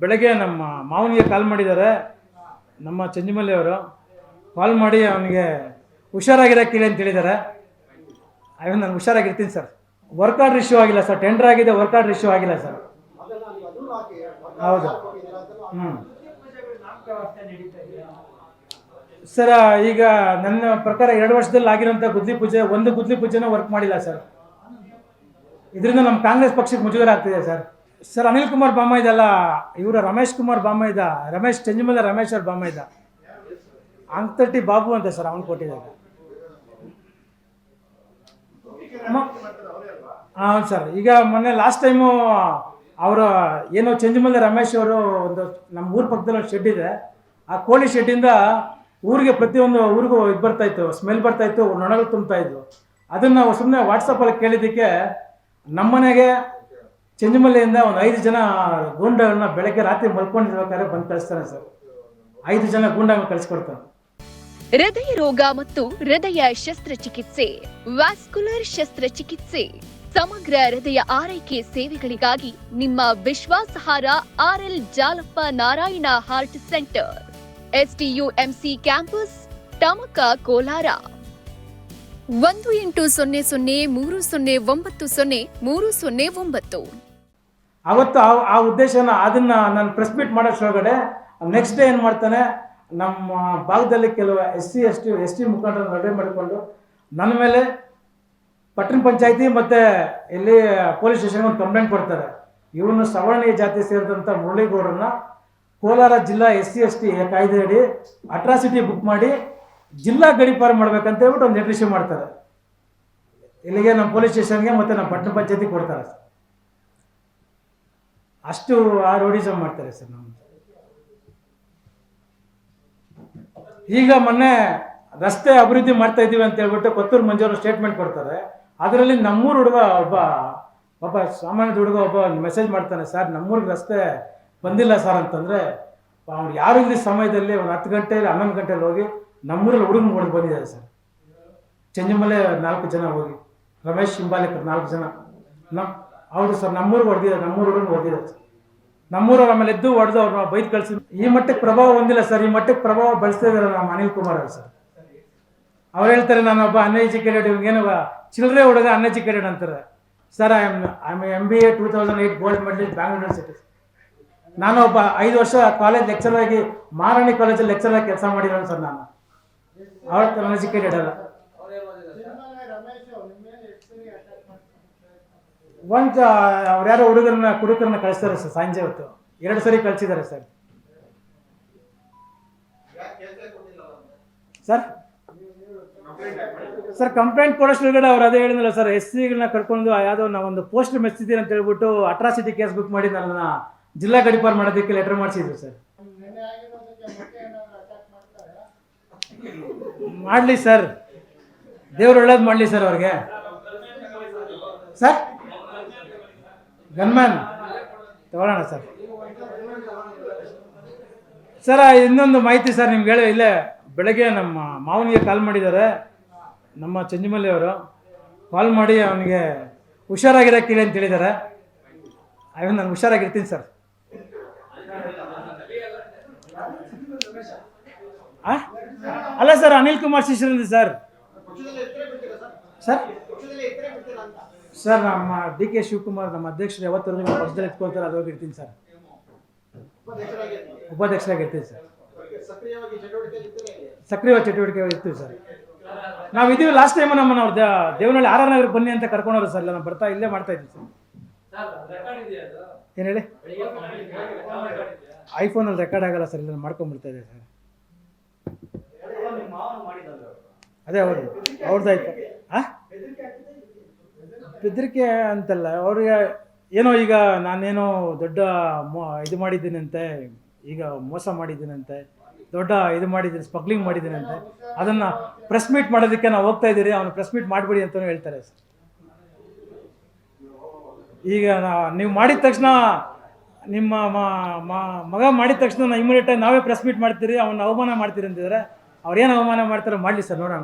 ಬೆಳಗ್ಗೆ ನಮ್ಮ ಮಾವನಿಗೆ ಕಾಲ್ ಮಾಡಿದ್ದಾರೆ. ನಮ್ಮ ಚಂಜಿಮಲ್ಲಿ ಅವರು. ಕಾಲ್ ಮಾಡಿ ಅವನಿಗೆ, ಹುಷಾರಾಗಿರೋ ಕೇಳಿ ಅಂತ ಹೇಳಿದ್ದಾರೆ. ಅವನು ನಾನು ಹುಷಾರಾಗಿರ್ತೀನಿ ಸರ್. ವರ್ಕ್ ಆರ್ಡರ್ ಇಶ್ಯೂ ಆಗಿಲ್ಲ ಸರ್. ಟೆಂಡರ್ ಆಗಿದೆ, ವರ್ಕ್ ಆರ್ಡರ್ ಇಶ್ಯೂ ಆಗಿಲ್ಲ ಸರ್. ಹೌದು. ಹ್ಞೂ ಸರ್, ಈಗ ನನ್ನ ಪ್ರಕಾರ ಎರಡು ವರ್ಷದಲ್ಲಿ ಆಗಿರೋಂಥ ಗುದ್ಲಿ ಪೂಜೆ, ಒಂದು ಗುದ್ಲಿ ಪೂಜೆನೂ ವರ್ಕ್ ಮಾಡಿಲ್ಲ ಸರ್. ಇದರಿಂದ ನಮ್ಮ ಕಾಂಗ್ರೆಸ್ ಪಕ್ಷಕ್ಕೆ ಮುಜುಗರ ಆಗ್ತಿದೆ ಸರ್. ಸರ್ ಅನಿಲ್ ಕುಮಾರ್ ಬಾಮೈದಲ್ಲ ಇವರು ರಮೇಶ್ ಕುಮಾರ್ ಬಾಮೈದ ರಮೇಶ್ ಚಂಜಮಲ ರಮೇಶ್ ಅವ್ರ ಬಾಮೈದ ಅಂಕತಟ್ಟಿ ಬಾಬು ಅಂತ ಸರ್ ಅವನು ಕೊಟ್ಟಿದ್ದಾರೆ. ಹಾಂ ಸರ್ ಈಗ ಮೊನ್ನೆ ಲಾಸ್ಟ್ ಟೈಮು ಅವರು ಏನೋ ಚಂಜಮಲ್ಲ ರಮೇಶ್ ಅವರು ಒಂದು ನಮ್ಮ ಊರ ಪಕ್ಕದಲ್ಲಿ ಒಂದು ಶೆಡ್ ಇದೆ. ಆ ಕೋಳಿ ಶೆಡ್ಡಿಂದ ಊರಿಗೆ ಪ್ರತಿಯೊಂದು ಊರಿಗೂ ಇದು ಬರ್ತಾಯಿತ್ತು ಸ್ಮೆಲ್ ಬರ್ತಾಯಿತ್ತು ನೊಣಗಳು ತುಂಬ್ತಾ ಇದ್ವು. ಅದನ್ನು ನಾವು ಸುಮ್ಮನೆ ವಾಟ್ಸಪ್ಪಲ್ಲಿ ಕೇಳಿದ್ದಕ್ಕೆ ನಮ್ಮನೆಗೆ ಚಂಜಿಮಲ್ಲಿಯಿಂದ ಒಂದು ಐದು ಜನ ಗೂಂಡಗಳನ್ನ ಬೆಳಗ್ಗೆ ರಾತ್ರಿ ಮಲ್ಕೊಂಡಿರ್ಬೇಕಾದ್ರೆ ಬಂದು ಕಳಿಸ್ತಾನೆ ಸರ್. ಐದು ಜನ ಗೂಂಡಗಳನ್ನ ಕಳಿಸ್ಕೊಡ್ತಾನೆ. ಹೃದಯ ರೋಗ ಮತ್ತು ಹೃದಯ ಶಸ್ತ್ರಚಿಕಿತ್ಸೆ, ವ್ಯಾಸ್ಕುಲರ್ ಶಸ್ತ್ರಚಿಕಿತ್ಸೆ, ಸಮಗ್ರ ಹೃದಯ ಆರೈಕೆ ಸೇವೆಗಳಿಗಾಗಿ ನಿಮ್ಮ ವಿಶ್ವಾಸಹಾರ R L Jalappa Narayana heart centre STUMC campus Tamaka Kolar. ಒಂದು ಎಂಟು ಸೊನ್ನೆ ಸೊನ್ನೆ ಮೂರು ಸೊನ್ನೆ ಒಂಬತ್ತು ಸೊನ್ನೆ ಮೂರು ಸೊನ್ನೆ ಒಂಬತ್ತು. ಅವತ್ತು ಆ ಆ ಉದ್ದೇಶನ ಅದನ್ನು ನಾನು ಪ್ರೆಸ್ ಮೀಟ್ ಒಳಗಡೆ ನೆಕ್ಸ್ಟ್ ಡೇ ಏನು ಮಾಡ್ತಾನೆ, ನಮ್ಮ ಭಾಗದಲ್ಲಿ ಕೆಲವು S C S T S T ಮುಖಂಡರನ್ನು ರೆಡಿ ಮಾಡಿಕೊಂಡು ನನ್ನ ಮೇಲೆ ಪಟ್ಟಣ ಪಂಚಾಯತಿ ಮತ್ತು ಇಲ್ಲಿ ಪೊಲೀಸ್ ಸ್ಟೇಷನ್ಗೆ ಒಂದು ಕಂಪ್ಲೇಂಟ್ ಕೊಡ್ತಾರೆ. ಇವನು ಸವರ್ಣೀಯ ಜಾತಿ ಸೇರಿದಂಥ ಮುರಳಿಗೌಡರನ್ನ ಕೋಲಾರ ಜಿಲ್ಲಾ ಎಸ್ ಸಿ ಎಸ್ ಟಿ ಕಾಯ್ದೆಯಡಿ ಅಟ್ರಾಸಿಟಿ ಬುಕ್ ಮಾಡಿ ಜಿಲ್ಲಾ ಗಡಿಪಾರು ಮಾಡ್ಬೇಕಂತ ಹೇಳ್ಬಿಟ್ಟು ಒಂದು ಲೆಟರ್ ಮಾಡ್ತಾರೆ. ಇಲ್ಲಿಗೆ ನಮ್ಮ ಪೊಲೀಸ್ ಸ್ಟೇಷನ್ಗೆ ಮತ್ತು ನಮ್ಮ ಪಟ್ಟಣ ಪಂಚಾಯತಿ ಕೊಡ್ತಾರೆ ಅಷ್ಟು ಆ ರೋಡಿಸಮ್ ಮಾಡ್ತಾರೆ ಸರ್ ನಮ್ಮ ಈಗ ಮೊನ್ನೆ ರಸ್ತೆ ಅಭಿವೃದ್ಧಿ ಮಾಡ್ತಾ ಇದ್ದೀವಿ ಅಂತ ಹೇಳ್ಬಿಟ್ಟು ಕೊತ್ತೂರು ಮಂಜೂರು ಸ್ಟೇಟ್ಮೆಂಟ್ ಕೊಡ್ತಾರೆ. ಅದರಲ್ಲಿ ನಮ್ಮೂರು ಹುಡುಗ ಒಬ್ಬ ಒಬ್ಬ ಸಾಮಾನ್ಯದ ಹುಡುಗ ಒಬ್ಬ ಮೆಸೇಜ್ ಮಾಡ್ತಾನೆ, ಸರ್, ನಮ್ಮೂರಿಗೆ ರಸ್ತೆ ಬಂದಿಲ್ಲ ಸರ್ ಅಂತಂದರೆ ಅವ್ನು ಯಾರು ಇಲ್ಲಿ ಸಮಯದಲ್ಲಿ ಒಂದು ಹತ್ತು ಗಂಟೆ ಹನ್ನೊಂದು ಗಂಟೆಲಿ ಹೋಗಿ ನಮ್ಮೂರಲ್ಲಿ ಹುಡುಗ ಮಾಡಿ ಬಂದಿದ್ದಾರೆ ಸರ್. ಚಂಜಮಲೆ ನಾಲ್ಕು ಜನ ಹೋಗಿ, ರಮೇಶ್ ಹಿಂಬಾಲಿಕರ್ ನಾಲ್ಕು ಜನ. ನಮ್ಮ ಹೌದು ಸರ್, ನಮ್ಮೂರು ಹೊಡೆದಿದ್ದಾರೆ, ನಮ್ಮೂರು ಹುಡುಗನ ಹೊಡೆದಿದ್ದಾರೆ ಸರ್. ನಮ್ಮೂರವ್ರ ಆಮೇಲೆ ಎದ್ದು ಹೊಡೆದು ಅವ್ರನ್ನ ಬೈದು ಕಳಿಸಿ. ಈ ಮಟ್ಟಕ್ಕೆ ಪ್ರಭಾವ ಹೊಂದಿಲ್ಲ ಸರ್, ಈ ಮಟ್ಟಕ್ಕೆ ಪ್ರಭಾವ ಬಳಸ್ತಾ ಇದ್ದಾರೆ ನಮ್ಮ ಅನಿಲ್ ಕುಮಾರ್ ಅವರು ಸರ್. ಅವ್ರು ಹೇಳ್ತಾರೆ, ನಾನು ಒಬ್ಬ ಅನ್ಎಜುಕೇಟೆಡ್ ಏನೋ ಚಿಲ್ಲರೆ ಹುಡುಗ ಅನ್ಎಜುಕೇಟೆಡ್ ಅಂತಾರೆ. Sir I am I am M B A two thousand eight gold medallist Bangalore university ನಾನು ಒಬ್ಬ ಐದು ವರ್ಷ ಕಾಲೇಜ್ ಲೆಕ್ಚರ್ ಆಗಿ ಮಹಾರಾಣಿ ಕಾಲೇಜಲ್ಲಿ ಲೆಕ್ಚರ್ ಆಗಿ ಕೆಲಸ ಮಾಡಿರೋನು ಸರ್ ನಾನು. ಅವ್ರ ಅನ್ಎಜುಕೇಟೆಡ್ ಇಡಲ್ಲ. ಒಂದು ಅವ್ರು ಯಾರೋ ಹುಡುಗರನ್ನ, ಕುಡುಕರನ್ನ ಕಳಿಸ್ತಾರೆ ಸರ್, ಸಂಜೆ ಹೊತ್ತು. ಎರಡು ಸರಿ ಕಳಿಸಿದ್ದಾರೆ ಸರ್. ಸರ್? ಸರ್ ಕಂಪ್ಲೇಂಟ್ ಕೊಡೋಷ್ಟು ಅವ್ರು ಅದೇ ಹೇಳಿದ್ರಲ್ಲ ಸರ್, ಎಸ್ ಸಿಗಳನ್ನ ಕರ್ಕೊಂಡು ಯಾವುದೋ ನಾವು ಒಂದು ಪೋಸ್ಟ್ ಮೆಚ್ಚಿದ್ದೀನಿ ಅಂತ ಹೇಳ್ಬಿಟ್ಟು ಅಟ್ರಾಸಿಟಿ ಕೇಸ್ ಬುಕ್ ಮಾಡಿ ನನ್ನ ಜಿಲ್ಲಾ ಗಡಿಪಾರ್ ಮಾಡೋದಕ್ಕೆ ಲೆಟರ್ ಮಾಡಿಸಿದ್ರು ಸರ್. ಮಾಡಲಿ ಸರ್. ದೇವ್ರು ಒಳ್ಳೇದು ಮಾಡಲಿ ಸರ್ ಅವ್ರಿಗೆ. ಸರ್? ಗನ್ಮ್ಯಾನ್. ತಗೊಳ್ಳೋಣ ಸರ್. ಸರ್, ಇನ್ನೊಂದು ಮಾಹಿತಿ ಸರ್ ನಿಮ್ಗೆ ಹೇಳಿ, ಇಲ್ಲೇ ಬೆಳಗ್ಗೆ ನಮ್ಮ ಮಾವನಿಗೆ ಕಾಲ್ ಮಾಡಿದ್ದಾರೆ. ನಮ್ಮ ಚಂಜಿಮಲ್ಲಿ ಅವರು. ಕಾಲ್ ಮಾಡಿ ಅವನಿಗೆ ಹುಷಾರಾಗಿರೋಕೆ ಕೇಳಿ ಅಂತ ಹೇಳಿದ್ದಾರೆ. ಅವನು ನಾನು ಹುಷಾರಾಗಿರ್ತೀನಿ ಸರ್? ಅಲ್ಲ ಸರ್ ಅನಿಲ್ ಕುಮಾರ್ ಶಿಷ್ಯರಿಂದ ಸರ್. ಸರ್? ಸರ್ ನಮ್ಮ ಡಿ ಕೆ ಶಿವಕುಮಾರ್ ನಮ್ಮ ಅಧ್ಯಕ್ಷರು ಯಾವತ್ತೂ ನಿಮ್ಮ ಪಕ್ಷದಲ್ಲಿ ಎತ್ಕೊಳ್ತಾರೆ ಅದು ಇರ್ತೀನಿ ಸರ್. ಉಪಾಧ್ಯಕ್ಷರಾಗಿರ್ತೀನಿ ಸರ್. ಸಕ್ರಿಯವಾಗಿ ಚಟುವಟಿಕೆ ಇರ್ತೀವಿ ಸರ್. ನಾವು ಇದೀವಿ ಲಾಸ್ಟ್ ಟೈಮ್ ನಮ್ಮ ನಾವು ದೇ- ದೇವನಹಳ್ಳಿ ಆರ್ ಆರ್ ನಗರ ಬನ್ನಿ ಅಂತ ಕರ್ಕೊಂಡವ್ರು ಸರ್. ನಾವು ಬರ್ತಾ ಇಲ್ಲೇ ಮಾಡ್ತಾ ಇದ್ದೀವಿ ಸರ್. ಏನು ಹೇಳಿ? ಐಫೋನಲ್ಲಿ ರೆಕಾರ್ಡ್ ಆಗಲ್ಲ ಸರ್. ಇಲ್ಲ ಮಾಡ್ಕೊಂಡ್ಬಿಡ್ತಾ ಇದೆ ಸರ್. ಅದೇ ಹೌದು ಅವ್ರದ್ದಾಯ್ತು ಆ? ಬೆದರಿಕೆ ಅಂತಲ್ಲ, ಅವ್ರಿಗೆ ಏನೋ ಈಗ ನಾನೇನೋ ದೊಡ್ಡ ಮೋ, ಇದು ಮಾಡಿದ್ದೀನಂತೆ, ಈಗ ಮೋಸ ಮಾಡಿದ್ದೀನಂತೆ, ದೊಡ್ಡ ಇದು ಮಾಡಿದ್ದೀನಿ ಸ್ಮಗ್ಲಿಂಗ್ ಮಾಡಿದ್ದೀನಂತೆ, ಅದನ್ನು ಪ್ರೆಸ್ ಮೀಟ್ ಮಾಡೋದಕ್ಕೆ ನಾವು ಹೋಗ್ತಾ ಇದ್ದೀರಿ, ಅವನು ಪ್ರೆಸ್ ಮೀಟ್ ಮಾಡಿಬಿಡಿ ಅಂತಲೂ ಹೇಳ್ತಾರೆ. ಸರ್ ಈಗ ನೀವು ಮಾಡಿದ ತಕ್ಷಣ, ನಿಮ್ಮ ಮಗ ಮಾಡಿದ ತಕ್ಷಣ ಇಮಿಡಿಯೇಟಾಗಿ ನಾವೇ ಪ್ರೆಸ್ ಮೀಟ್ ಮಾಡ್ತೀರಿ, ಅವನ್ನ ಅವಮಾನ ಮಾಡ್ತೀರಿ ಅಂತಿದ್ದಾರೆ. ಅವ್ರು ಏನು ಅವಮಾನ ಮಾಡ್ತಾರೋ ಮಾಡಲಿ ಸರ್ ನೋಡೋಣ.